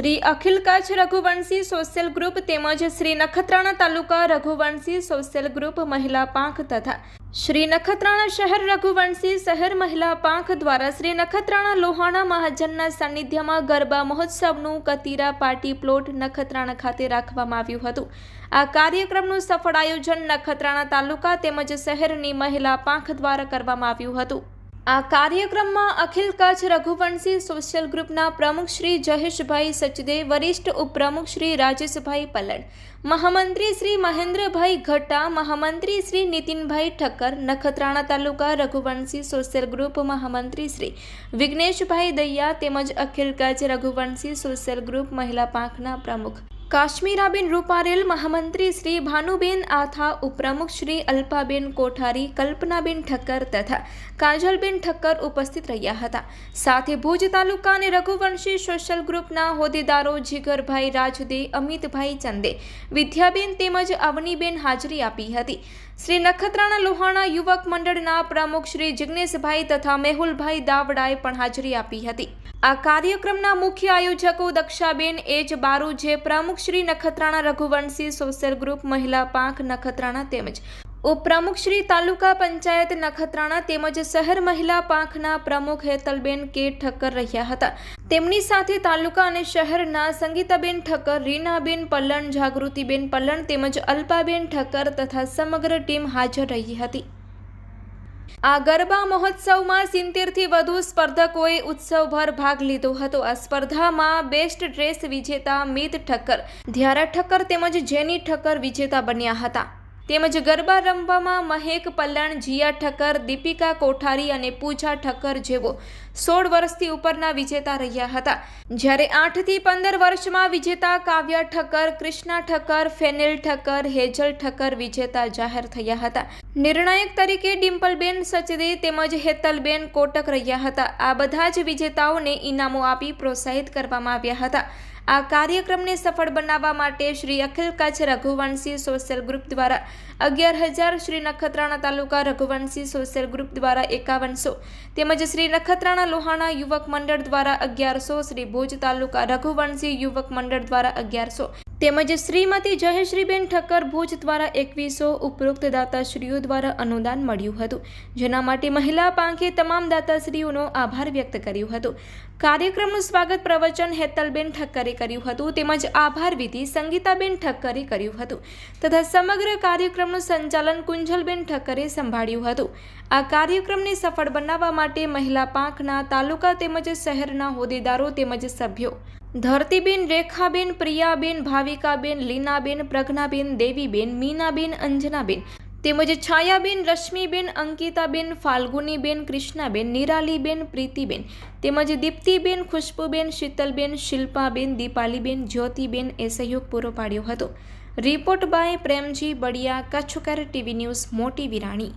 Shri Akhil Kutch Raghuvanshi social group તેમજ Shri Nakhatrana taluka Raghuvanshi social group મહિલા પાંખ તથા શ્રી નખત્રાણા શહેર રઘુવંશી શહેર મહિલા પાંખ દ્વારા શ્રી નખત્રાણા લોહાણા મહાજનના સાનિધ્યમાં ગરબા મહોત્સવનું કતીરા પાર્ટી પ્લોટ નખત્રાણા ખાતે રાખવામાં આવ્યું હતું. આ કાર્યક્રમનું સફળ આયોજન નખત્રાણા તાલુકા તેમજ શહેરની મહિલા પાંખ દ્વારા કરવામાં આવ્યું હતું. આ કાર્યક્રમમાં અખિલ કચ્છ રઘુવંશી સોશિયલ ગ્રુપના પ્રમુખ શ્રી જહેશભાઈ સચદે વરિષ્ઠ ઉપપ્રમુખ શ્રી રાજેશભાઈ પલણ મહામંત્રી શ્રી મહેન્દ્રભાઈ ઘટ્ટા, મહામંત્રી શ્રી નીતિનભાઈ ઠક્કર, નખત્રાણા તાલુકા રઘુવંશી સોશિયલ ગ્રુપ મહામંત્રી શ્રી વિઘ્નેશભાઈ દૈયા તેમજ અખિલ કચ્છ રઘુવંશી સોશિયલ ગ્રુપ મહિલા પાંખના પ્રમુખ. કાશ્મીરાબેન રૂપારેલ, મહામંત્રી શ્રી ભાનુબેન આથા, ઉપપ્રમુખ શ્રી અલ્પાબેન કોઠારી, કલ્પનાબેન ઠક્કર તથા કાજલબેન ઠક્કર ઉપસ્થિત રહ્યા હતા. સાથે ભુજ તાલુકા અને રઘુવંશી સોશિયલ ગ્રુપના હોદ્દેદારો જીગરભાઈ રાજદે, અમિતભાઈ ચંદે, વિદ્યાબેન તેમજ અવનીબેન હાજરી આપી હતી. શ્રી નખત્રાણા લોહાણા યુવક મંડળના પ્રમુખ શ્રી જિગ્નેશભાઈ તથા મેહુલભાઈ દાવડાએ પણ હાજરી આપી હતી. આ કાર્યક્રમના મુખ્ય આયોજકો Dakshaben H Baruje Shri Nakhatrana Raghuvanshi social group મહિલા પાંખ નખત્રાણા તેમજ ઉપપ્રમુખ શ્રી તાલુકા પંચાયત નખત્રાણા તેમજ શહેર મહિલા પાંખના પ્રમુખ હેતલબેન કે ઠક્કર રહ્યા હતા. તેમની સાથે તાલુકા અને શહેરના સંગીતાબેન ઠક્કર, રીનાબેન પલ્લણ, જાગૃતિબેન પલ્લણ તેમજ અલ્પાબેન ઠક્કર તથા સમગ્ર ટીમ હાજર રહી હતી. આ ગરબા મહોત્સવમાં સિત્તેરથી વધુ સ્પર્ધકોએ ઉત્સવભર ભાગ લીધો હતો. આ સ્પર્ધામાં બેસ્ટ ડ્રેસ વિજેતા મિત ઠક્કર, ધ્યારા ઠક્કર તેમજ જેની ઠક્કર વિજેતા બન્યા હતા. તેમજ ગરબા રમવામાં મહેક પલ્લણ, જીયા ઠક્કર, દીપિકા કોઠારી અને પૂજા ઠક્કર જેવો સોળ વર્ષથી ઉપરના વિજેતા રહ્યા હતા. જ્યારે આઠથી પંદર વર્ષમાં વિજેતા કાવ્યા ઠક્કર, કૃષ્ણા ઠક્કર, ફેનિલ ઠક્કર હેજલ ઠક્કર વિજેતા જાહેર થયા હતા. નિર્ણાયક તરીકે ડિમ્પલબેન સચદે તેમજ હેતલબેન કોટક રહ્યા હતા. આ બધા જ વિજેતાઓને ઇનામો આપી પ્રોત્સાહિત કરવામાં આવ્યા હતા. આ કાર્યક્રમને સફળ બનાવવા માટે શ્રી અખિલ કચ્છ રઘુવંશી સોશિયલ ગ્રુપ દ્વારા અગિયાર હજાર શ્રી નખત્રાણા તાલુકા રઘુવંશી સોશિયલ ગ્રુપ દ્વારા એકાવનસો તેમજ શ્રી નખત્રાણા લોહાણા યુવક મંડળ દ્વારા અગિયારસો, શ્રી ભુજ તાલુકા રઘુવંશી યુવક મંડળ દ્વારા અગિયારસો તેમજ શ્રીમતી જયશ્રીબેન ઠક્કર ભુજ દ્વારા એકવીસો ઉપરોક્ત દાતાશ્રીઓ દ્વારા અનુદાન મળ્યું હતું, જેના માટે મહિલા પાંખે તમામ દાતાશ્રીઓનો આભાર વ્યક્ત કર્યો હતો. કાર્યક્રમનું સ્વાગત પ્રવચન હેતલબેન ઠક્કરે કર્યું હતું, તેમજ આભાર વિધિ સંગીતાબેન ઠક્કરે કર્યું હતું, તથા સમગ્ર કાર્યક્રમનું સંચાલન કુંજલબેન ઠક્કરે સંભાળ્યું હતું. આ કાર્યક્રમને સફળ બનાવવા માટે મહિલા પાંખના તાલુકા તેમજ શહેરના હોદ્દેદારો તેમજ સભ્યો ધરતીબેન, રેખાબેન, પ્રિયાબેન, ભાવિકાબેન, લીનાબેન, પ્રજ્ઞાબેન, દેવીબેન, મીનાબેન, અંજનાબેન તેમજ છાયાબેન, રશ્મિબેન, અંકિતાબેન, ફાલ્ગુનીબેન, કૃષ્ણાબેન, નિરાલીબેન, પ્રીતિબેન તેમજ દીપ્તિબેન, ખુશ્બુબેન, શીતલબેન, શિલ્પાબેન, દીપાલીબેન, જ્યોતિબેન એ સહયોગ પૂરો પાડ્યો હતો. Report by Premji Badiya Kachchhkar TV news, Moti Virani.